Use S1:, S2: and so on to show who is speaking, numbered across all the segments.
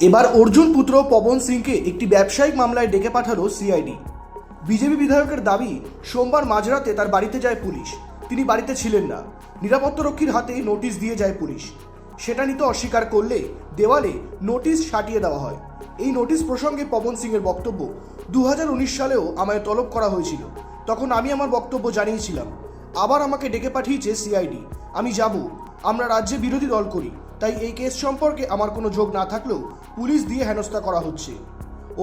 S1: এবার অর্জুন পুত্র পবন সিংকে একটি ব্যবসায়িক মামলায় ডেকে পাঠালো সিআইডি। বিজেপি বিধায়কের দাবি, সোমবার মাঝরাতে তার বাড়িতে যায় পুলিশ। তিনি বাড়িতে ছিলেন না। নিরাপত্তারক্ষীর হাতে নোটিশ দিয়ে যায় পুলিশ। সেটা নিতে অস্বীকার করলে দেওয়ালে নোটিশ সাটিয়ে দেওয়া হয়। এই নোটিশ প্রসঙ্গে পবন সিংয়ের বক্তব্য দু হাজার উনিশ সালেও আমায় তলব করা হয়েছিল। তখন আমি আমার বক্তব্য জানিয়েছিলাম। আবার আমাকে ডেকে পাঠিয়েছে সিআইডি। আমি যাব। আমরা রাজ্যে বিরোধী দল করি। তাই এই কেস সম্পর্কে আমার কোনো যোগ না থাকলেও পুলিশ দিয়ে হেনস্থা করা হচ্ছে।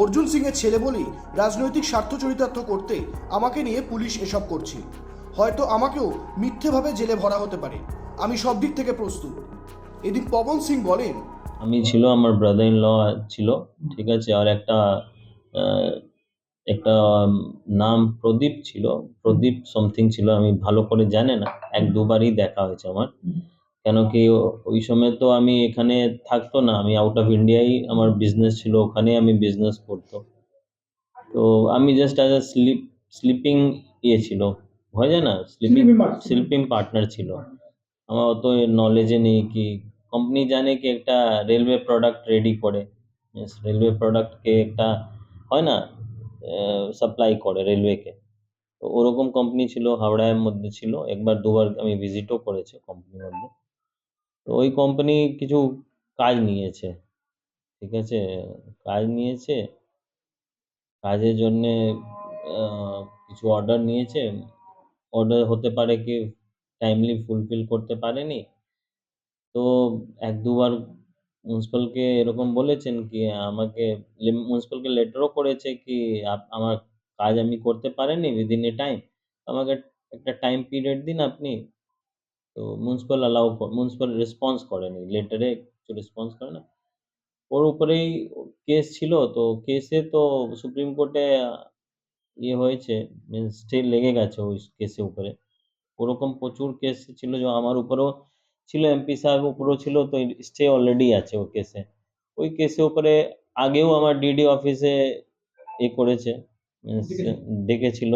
S1: অর্জুন সিংয়ের ছেলে বলেই রাজনৈতিক স্বার্থ চরিতার্থ করতে আমাকে নিয়ে পুলিশ এসব করছে। হয়তো আমাকেও মিথ্যেভাবে জেলে ভরা হতে পারে। আমি সব দিক থেকে প্রস্তুত। এদিন পবন সিং বলেন,
S2: আমি ছিল, আমার ব্রাদার ইন ল ছিল, ঠিক আছে, আর একটা একটা নাম প্রদীপ ছিল, প্রদীপ সামথিং ছিল, আমি ভালো করে জানি না, এক দুবারই দেখা হয়েছে আমার। কেন কি ওই সময় তো আমি এখানে থাকতো না। আমি আউট অফ ইন্ডিয়াই আমার বিজনেস ছিল ওখানে আমি বিজনেস করতো। তো আমি just as a sleep sleeping ইয়ে ছিল। হয় যায় না? স্লিপিং স্লিপিং পার্টনার ছিল। আমার অত নলেজে নেই কি কোম্পানি জানে কি একটা রেলওয়ে প্রোডাক্ট রেডি করে। রেলওয়ে প্রোডাক্টকে একটা হয় না? সাপ্লাই করে রেলওয়েকে তো ওরকম কোম্পানি ছিল হাওড়ার মধ্যে ছিল। একবার দুবার আমি ভিজিটও করেছি কোম্পানির মধ্যে। তো ওই কোম্পানি কিছু কাজ নিয়েছে, ঠিক আছে? কাজ নিয়েছে, কাজের জন্যে কিছু অর্ডার নিয়েছে অর্ডার হতে পারে কি টাইমলি ফুলফিল করতে পারেনি। তো এক দুবার প্রিন্সিপালকে এরকম বলেছেন কি, আমাকে প্রিন্সিপালকে লেটারও করেছে কি আমার কাজ আমি করতে পারিনি উইদিন এ টাইম আমাকে একটা টাইম পিরিয়ড দিন আপনি। তো মিউনিসিপাল অ্যালাউ মিউনিসিপাল রেসপন্স করেনি। লেটারে কিছু রেসপন্স করে না। ওর উপরেই কেস ছিল। তো কেসে তো সুপ্রিম কোর্টে ইয়ে হয়েছে। মিনস স্টে লেগে গেছে ওই কেসের উপরে। ওরকম প্রচুর কেস ছিল যে আমার উপরেও ছিল এমপি সাহেব উপরেও ছিল তো স্টে অলরেডি আছে ও কেসে ওই কেসের উপরে আগেও আমার ডিডি অফিসে এ করেছে। Means ডেকেছিল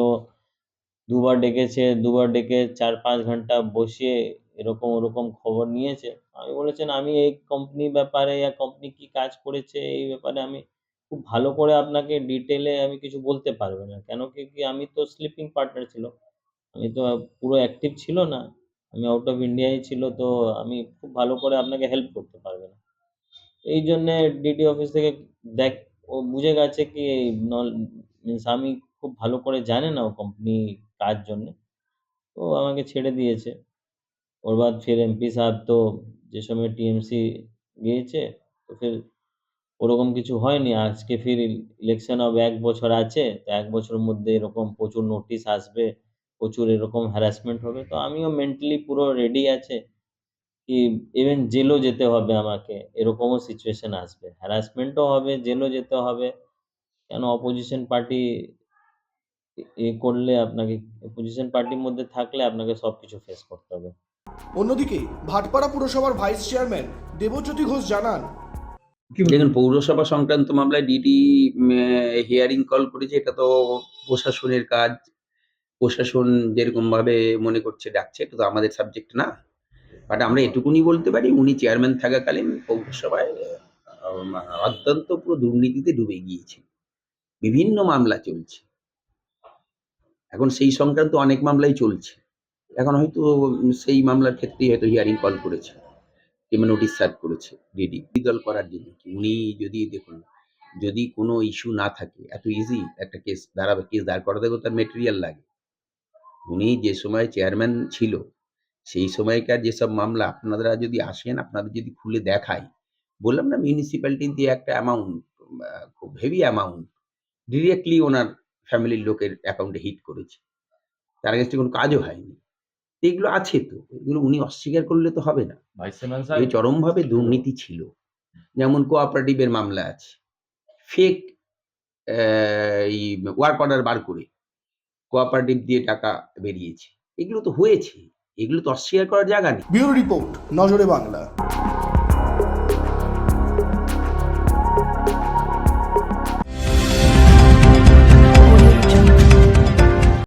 S2: দুবার ডেকেছে, দুবার ডেকে চার পাঁচ ঘণ্টা বসিয়ে এরকম ওরকম খবর নিয়েছে। আমি বলেছেন, আমি এই কোম্পানি ব্যাপারে ইয়া কোম্পানি কি কাজ করেছে, এই ব্যাপারে আমি খুব ভালো করে আপনাকে ডিটেলে আমি কিছু বলতে পারব না। কেন কি কি আমি তো স্লিপিং পার্টনার ছিল। আমি তো পুরো অ্যাক্টিভ ছিল না। আমি আউট অফ ইন্ডিয়ায় ছিল, তো আমি খুব ভালো করে আপনাকে হেল্প করতে পারবে না। এই জন্যে ডিডি অফিস থেকে দেখ, ও বুঝে গেছে কি মিনস আমি খুব ভালো করে জানে না ও কোম্পানি কাজ জন্যে? তো আমাকে ছেড়ে দিয়েছে। ওর বাদ ফির এমপি সাহেব তো যে সময় টিএমসি গিয়েছে, তো ফির ওরকম কিছু হয়নি। আজকে ফির ইলেকশন অব এক বছর আছে, তো এক বছরের মধ্যে এরকম প্রচুর নোটিশ আসবে, প্রচুর এরকম হ্যারাসমেন্ট হবে। তো আমিও মেন্টালি পুরো রেডি আছে কি ইভেন জেলও যেতে হবে আমাকে, এরকমও সিচুয়েশন আসবে। হ্যারাসমেন্টও হবে জেলও যেতে হবে। কেন অপোজিশন পার্টি এ করলে আপনাকে অপোজিশন পার্টির মধ্যে থাকলে আপনাকে সব কিছু ফেস করতে হবে।
S1: অন্যদিকে ভাটপাড়া পুরসভার ভাইস চেয়ারম্যান দেবজ্যোতি ঘোষ জানান
S3: দেখুন পৌরসভা সংক্রান্ত মামলায় ডিডি হিয়ারিং কল করেছে এটা তো প্রশাসনের কাজ। প্রশাসন যেরকম ভাবে মনে করছে ডাকছে এটা তো আমাদের সাবজেক্ট না। বাট আমরা এটুকুনি বলতে পারি উনি চেয়ারম্যান থাকাকালীন পৌরসভায় আহ, অত্যন্ত পুরো দুর্নীতিতে ডুবে গিয়েছে। বিভিন্ন মামলা চলছে। এখন সেই সংক্রান্ত অনেক মামলাই চলছে। এখন হয়তো সেই মামলার ক্ষেত্রেই হয়তো হিয়ারিং কল করেছে, কিংবা নোটিশ সার্ভ করেছে ডিডি দল করার জন্য। উনি যদি দেখুন, যদি কোনো ইস্যু না থাকে, এত ইজি একটা কেস দাঁড়াবে কেস দাঁড় করাতে তার মেটেরিয়াল লাগে। উনি যে সময় চেয়ারম্যান ছিল, সেই সময়কার যেসব মামলা আপনারা যদি আসেন, আপনাদের যদি খুলে দেখায় বললাম না মিউনিসিপ্যালিটি দিয়ে একটা অ্যামাউন্ট খুব হেভি অ্যামাউন্ট ডিরেক্টলি ওনার ফ্যামিলির লোকের অ্যাকাউন্টে হিট করেছে। তার কাছে কোনো কাজও হয়নি। এগুলো আছে তো এগুলো উনি অস্বীকার করলে তো হবে না।
S4: ভাইস চেয়ারম্যান
S3: এই চরমভাবে দুর্নীতি ছিল। যেমন কোঅপারেটিভের মামলা আছে। ফেক এই ওয়ার্ক অর্ডার বার করে কোঅপারেটিভ দিয়ে টাকা বেরিয়েছে। এগুলো তো হয়েছে। এগুলো তো অস্বীকার করার জায়গা নেই।
S1: ব্যুরো রিপোর্ট নজরে বাংলা।